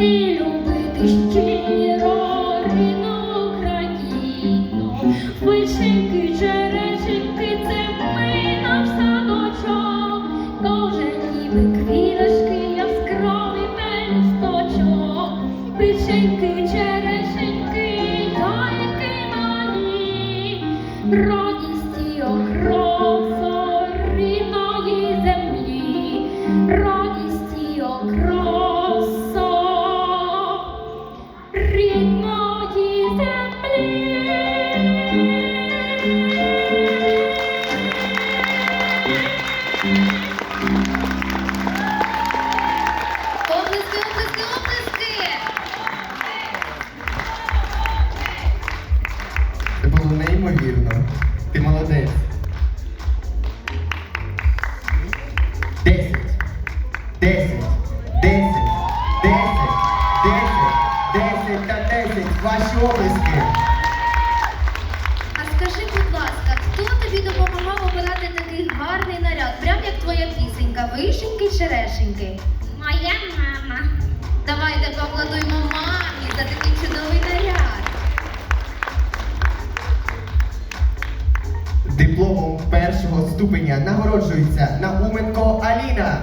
і любити щиро рідну Україну. Вишеньки, черешеньки, це ми наш садочок, кожен ніби квіточки, яскравий пелюсточок. Вишеньки, черешеньки, Ти молодець. Десять. Десять. Десять. Десять. Десять. Десять та десять. Ваші облиски. А скажи, будь ласка, хто тобі допомагав обирати такий гарний наряд, прям як твоя пісенька, вишеньки черешеньки? Моя мама. Давайте поаплодуємо мамі за такий чудовий наряд. Першого ступеня нагороджується Науменко Аліна.